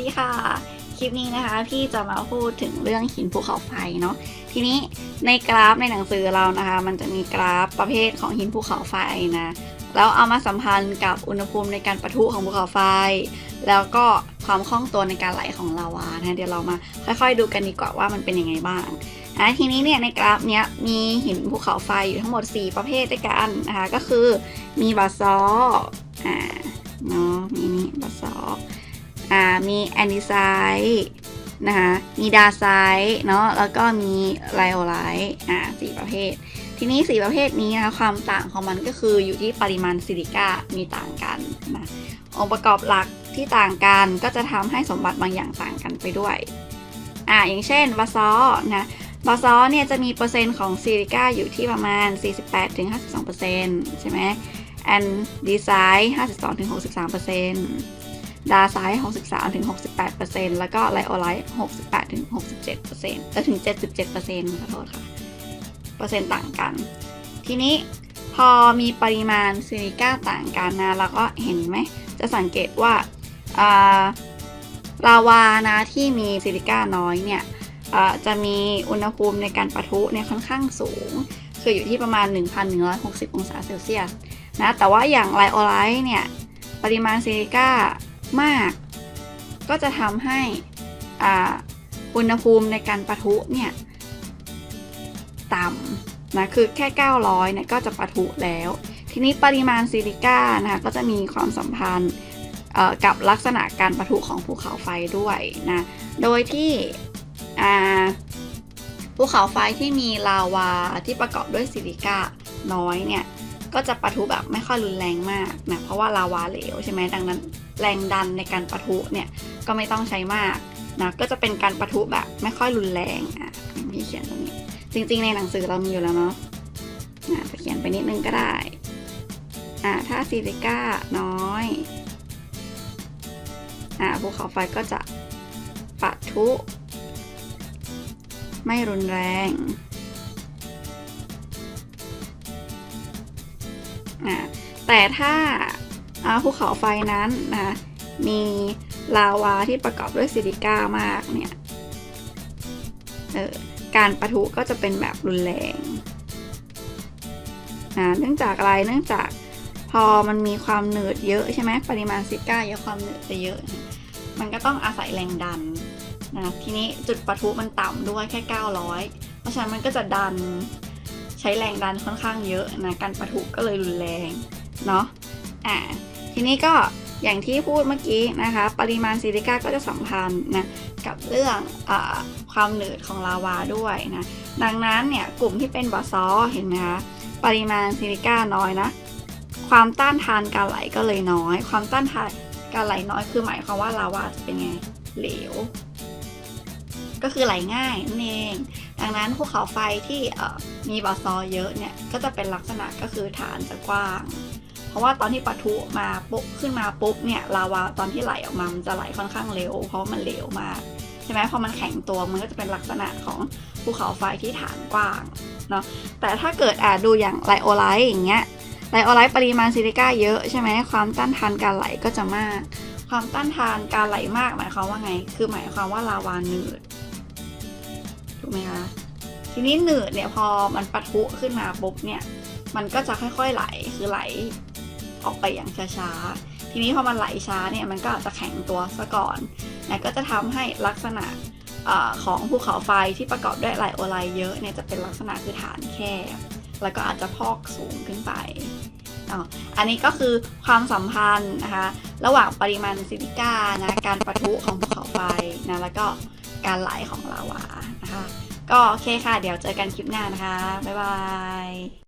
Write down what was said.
ดีค่ะ คลิปนี้นะคะ พี่จะมาพูดถึงเรื่องหินภูเขาไฟเนาะทีนี้ในกราฟในหนังสือเรานะคะ มันจะมีกราฟประเภทของหินภูเขาไฟนะแล้วเอามาสัมพันธ์กับอุณหภูมิในการปะทุของภูเขาไฟ แล้วก็ความคล่องตัวในการไหลของลาวานะเดี๋ยวเรามาค่อยๆ ดูกันดีกว่าว่ามันเป็นยังไงบ้างนะทีนี้เนี่ยในกราฟเนี้ยมีหินภูเขาไฟอยู่ทั้งหมด 4 ประเภทด้วยกันนะคะก็คือมีบาซอ มีแอนดิไซต์นะคะมีดาไซต์เนาะแล้วก็มีไลโอไลท์อ่าสี่ประเภท ทีนี้สี่ประเภทนี้นะคะความต่างของมันก็คืออยู่ที่ปริมาณซิลิก้ามีต่างกันนะองค์ประกอบหลักที่ต่างกันก็จะทำให้สมบัติบางอย่างต่างกันไปด้วยอ่าอย่างเช่นบาซอนะบาซอเนี่ยจะมีเปอร์เซ็นต์ของซิลิก้าอยู่ที่ประมาณ 48-52%ใช่ไหมแอนดีไซต์52-63% ดาไซต์63ถึง68%แล้วก็ไลโอไลท์68ถึง67%เออถึง 77%ขอโทษค่ะ เปอร์เซ็นต์ต่างกัน ทีนี้พอมีปริมาณซิลิก้าต่างกันนะเราก็เห็นไหม จะสังเกตว่าลาวานะที่มีซิลิก้าน้อยเนี่ยจะมีอุณหภูมิในการปะทุเนี่ยค่อนข้างสูง คืออยู่ที่ประมาณ 1,160 องศาเซลเซียสนะแต่ว่าอย่างไลโอไลท์เนี่ยปริมาณซิลิก้า มาก ก็จะทำให้อ่าอุณหภูมิในการปะทุเนี่ยต่ำนะคือแค่ 900เนี่ยก็จะปะทุแล้ว ทีนี้ปริมาณซิลิก้านะคะก็จะมีความสัมพันธ์กับลักษณะการปะทุของภูเขาไฟด้วยนะโดยที่อ่าภูเขาไฟที่มีลาวาที่ประกอบด้วยซิลิก้าน้อยเนี่ย ก็จะปะทุแบบไม่ค่อยรุนแรงมากนะเพราะว่าลาวาเหลวใช่ไหมดังนั้นแรงดันในการปะทุเนี่ยก็ไม่ต้องใช้มากนะก็จะเป็นการปะทุแบบไม่ค่อยรุนแรงอะพี่เขียนตรงนี้ จริง ๆ ในหนังสือเรามีอยู่แล้วเนาะนะจะเขียนไปนิดนึงก็ได้อ่าถ้าซิลิก้าน้อยอ่าภูเขาไฟก็จะปะทุ ไม่รุนแรง อ่าแต่ถ้าภูเขาไฟนั้นนะมีลาวาที่ประกอบด้วยซิลิก้ามากเนี่ยออการปะทุก็จะเป็นแบบรุนแรงอ่าเนื่องจากอะไรเนื่องจากพอมันมีความหนืดเยอะใช่ไหมปริมาณซิลิก้าเยอะความหนืดจะเยอะ มันก็ต้องอาศัยแรงดันนะทีนี้จุดปะทุมันต่ำด้วยแค่ 900 เพราะฉะนั้นมันก็จะดัน ใช้แรงดันค่อนข้างเยอะนะการปะทุก็เลยรุนแรงเนาะอ่าทีนี้ก็อย่างที่พูดเมื่อกี้นะคะ ปริมาณซิลิก้าก็จะสัมพันธ์นะกับเรื่องอความหนืดของลาวาด้วยนะดังนั้นเนี่ยกลุ่มที่เป็นบาซอร์เห็นไหมคะปริมาณซิลิก้าน้อยนะความต้านทานการไหลก็เลยน้อย ความต้านทานการไหลน้อยคือหมายความว่าลาวาจะเป็นไงเหลว ก็คือไหลง่ายนั่นเอง ดังนั้นภูเขาไฟที่ มีบาซอเยอะเนี่ยก็จะเป็นลักษณะก็คือฐานจะกว้าง เพราะว่าตอนที่ปะทุมาปุ๊บขึ้นมาปุ๊บเนี่ยลาวาตอนที่ไหลออกมามันจะไหลค่อนข้างเร็ว เพราะมันเหลวมากใช่ไหมพอมันแข็งตัวมันก็จะเป็นลักษณะของภูเขาไฟที่ฐานกว้างเนาะแต่ถ้าเกิดอ่าดูอย่างไลโอไลท์อย่างเงี้ยไลโอไลท์ปริมาณซิลิก้าเยอะใช่ไหมความต้านทานการไหลก็จะมาก ความต้านทานการไหลมากหมายความว่าไง คือหมายความว่าลาวาหนืดถูกไหมคะ ทีนี้หนืดเนี่ยพอมันปะทุขึ้นมาปุ๊บเนี่ยมันก็จะค่อยๆไหลคือไหลออกไปอย่างช้าๆ ทีนี้พอมันไหลช้าเนี่ยมันก็อาจจะแข็งตัวซะก่อนนะก็จะทำให้ลักษณะอของภูเขาไฟที่ประกอบด้วยไหลโอไลเยอะเนี่ยจะเป็นลักษณะคือฐานแคบแล้วก็อาจจะพอกสูงขึ้นไปอ๋ออันนี้ก็คือความสัมพันธ์นะคะระหว่างปริมาณซิลิก้านะการปะทุของภูเขาไฟนะแล้วก็การไหลของลาวานะคะ ก็โอเคค่ะ เดี๋ยวเจอกันคลิปหน้านะคะ บ๊ายบาย